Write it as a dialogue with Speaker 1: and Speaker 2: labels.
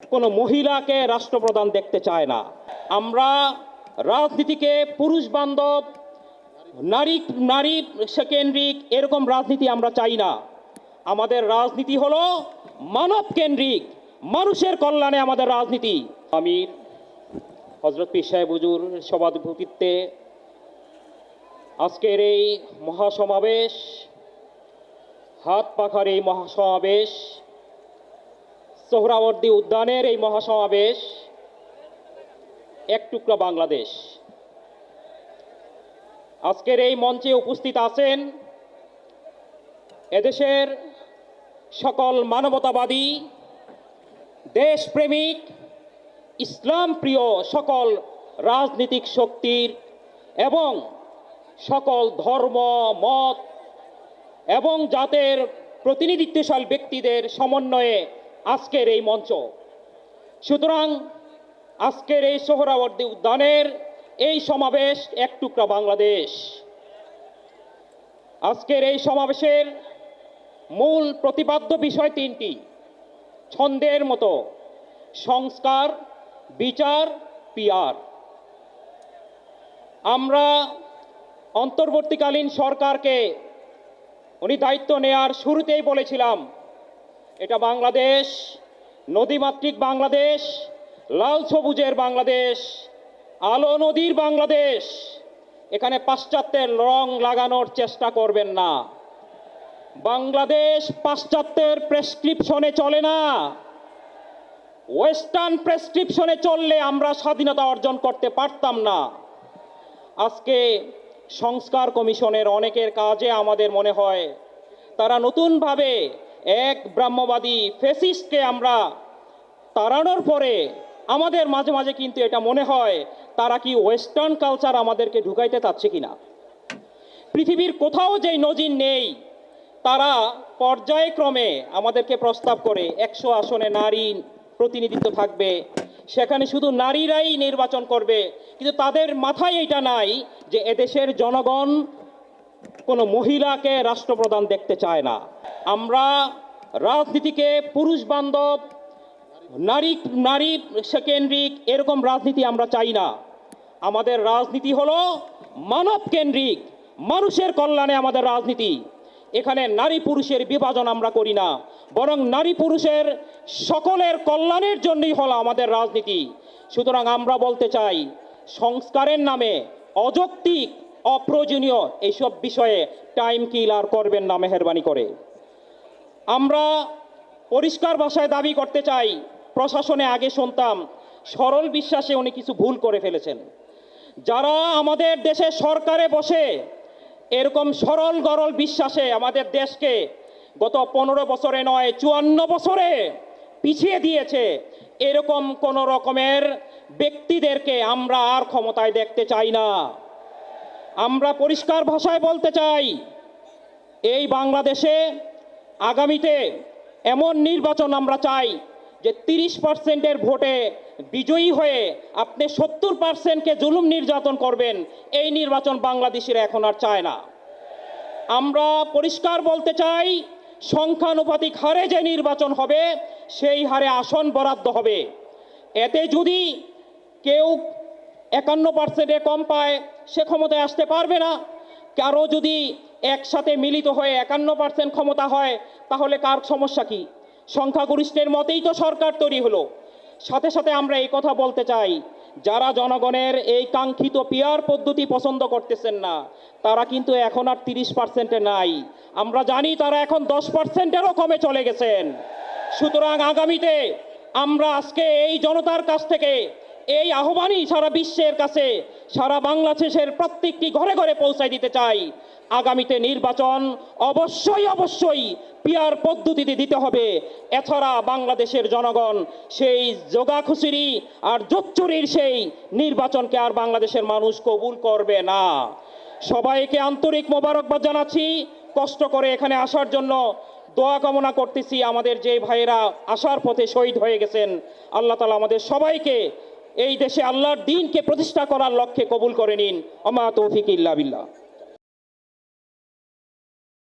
Speaker 1: কোনো মহিলাকে রাষ্ট্রপ্রধান দেখতে চায় না। আমরা রাজনীতিকে পুরুষ বান্ধব, নারী নারী কেন্দ্রিক এরকম রাজনীতি আমরা চাই না। আমাদের রাজনীতি হলো মানব কেন্দ্রিক, মানুষের কল্যাণে আমাদের রাজনীতি। আমির হজরত পীর সাহেব হুজুর সভাধিপতিত্বে আজকের এই মহাসমাবেশ, হাত পাখার এই মহাসমাবেশ সোহরাওয়ার্দী উদ্যানের এই মহাসমাবেশ এক টুকরা বাংলাদেশ। আজকের এই মঞ্চে উপস্থিত আছেন এদেশের সকল মানবতাবাদী, দেশপ্রেমিক ইসলাম প্রিয় সকল রাজনৈতিক শক্তির এবং সকল ধর্ম, মত এবং জাতের প্রতিনিধিত্বশাল ব্যক্তিদের সমন্বয়ে আজকের এই মঞ্চ। সুতরাং আজকের এই সোহরাওয়ার্দী উদ্যানের এই সমাবেশ এক টুকরা বাংলাদেশ। আজকের এই সমাবেশের মূল প্রতিপাদ্য বিষয় তিনটি। ছন্দের মতো সংস্কার, বিচার পিয়ার আমরা অন্তর্বর্তীকালীন সরকারকে উনি দায়িত্ব নেয়ার শুরুতেই বলেছিলাম এটা বাংলাদেশ, নদীমাতৃক বাংলাদেশ, লাল সবুজের বাংলাদেশ, আলো নদীর বাংলাদেশ। এখানে পাশ্চাত্যের রং লাগানোর চেষ্টা করবেন না। বাংলাদেশ পাশ্চাত্যের প্রেসক্রিপশনে চলে না। ওয়েস্টার্ন প্রেসক্রিপশনে চললে আমরা স্বাধীনতা অর্জন করতে পারতাম না। আজকে সংস্কার কমিশনের অনেকের কাজে আমাদের মনে হয়, তারা নতুনভাবে এক ব্রাহ্মবাদী ফেসিস্টকে আমরা তাড়ানোর পরে আমাদের মাঝে মাঝে কিন্তু এটা মনে হয়, তারা কি ওয়েস্টার্ন কালচার আমাদেরকে ঢুকাইতে চাচ্ছে কিনা? পৃথিবীর কোথাও যেই নজির নেই, তারা পর্যায়ক্রমে আমাদেরকে প্রস্তাব করে, একশো আসনে নারী প্রতিনিধিত্ব থাকবে, সেখানে শুধু নারীরাই নির্বাচন করবে, কিন্তু তাদের মাথায় এটা নাই যে এদেশের জনগণ কোনো মহিলাকে রাষ্ট্রপ্রধান দেখতে চায় না। আমরা রাজনীতিকে পুরুষ বান্ধব, নারী নারী কেন্দ্রিক এরকম রাজনীতি আমরা চাই না। আমাদের রাজনীতি হলো মানব কেন্দ্রিক, মানুষের কল্যাণে আমাদের রাজনীতি। এখানে নারী পুরুষের বিভাজন আমরা করি না, বরং নারী পুরুষের সকলের কল্যাণের জন্যই হলো আমাদের রাজনীতি। সুতরাং আমরা বলতে চাই, সংস্কারের নামে অযৌক্তিক অপ্রয়োজনীয় এইসব বিষয়ে টাইম কিল আর করবেন না মেহরবানি করে। আমরা পরিষ্কার ভাষায় দাবি করতে চাই, প্রশাসনে আগে শুনতাম, সরল বিশ্বাসে উনি কিছু ভুল করে ফেলেছেন। যারা আমাদের দেশে সরকারে বসে এরকম সরল গরল বিশ্বাসে আমাদের দেশকে গত পনেরো বছরে নয়, চুয়ান্ন বছরে পিছিয়ে দিয়েছে, এরকম কোন রকমের ব্যক্তিদেরকে আমরা আর ক্ষমতায় দেখতে চাই না। আমরা পরিষ্কার ভাষায় বলতে চাই, এই বাংলাদেশে আগামীতে এমন নির্বাচন আমরা চাই যে তিরিশ পার্সেন্টের ভোটে বিজয়ী হয়ে আপনি সত্তর পার্সেন্টকে জুলুম নির্যাতন করবেন, এই নির্বাচন বাংলাদেশিরা এখন আর চায় না। আমরা পরিষ্কার বলতে চাই, সংখ্যানুপাতিক হারে যে নির্বাচন হবে, সেই হারে আসন বরাদ্দ হবে। এতে যদি কেউ একান্ন পার্সেন্টে কম পায় সে ক্ষমতায় আসতে পারবে না। কারও যদি একসাথে মিলিত হয়ে একান্ন পার্সেন্ট ক্ষমতা হয়, তাহলে কার সমস্যা কি? সংখ্যাগরিষ্ঠের মতেই তো সরকার তৈরি হলো। সাথে সাথে আমরা এই কথা বলতে চাই, যারা জনগণের এই কাঙ্ক্ষিত পিয়ার পদ্ধতি পছন্দ করতেছেন না, তারা কিন্তু এখন আর তিরিশ পার্সেন্টে নাই। আমরা জানি তারা এখন দশ পার্সেন্টেরও কমে চলে গেছেন। সুতরাং আগামীতে আমরা আজকে এই জনতার কাছ থেকে এই আহ্বানই সারা বিশ্বের কাছে সারা বাংলাদেশের প্রত্যেকটি ঘরে ঘরে পৌঁছায় দিতে চাই। আগামীতে নির্বাচন অবশ্যই অবশ্যই পিয়ার পদ্ধতিতে দিতে হবে। এছাড়া বাংলাদেশের জনগণ সেই যোগা খুচুরি আর জোচ্চুরির সেই নির্বাচনকে আর বাংলাদেশের মানুষ কবুল করবে না। সবাইকে আন্তরিক মোবারকবাদ জানাচ্ছি। কষ্ট করে এখানে আসার জন্য দোয়া কামনা করতেছি। আমাদের যে ভাইয়েরা আসার পথে শহীদ হয়ে গেছেন, আল্লাহ তালা আমাদের সবাইকে এই দেশে আল্লাহর দিনকে প্রতিষ্ঠা করার লক্ষ্যে কবুল করে নিন। অমা তৌফিক ইল্লা বিল্লাহ।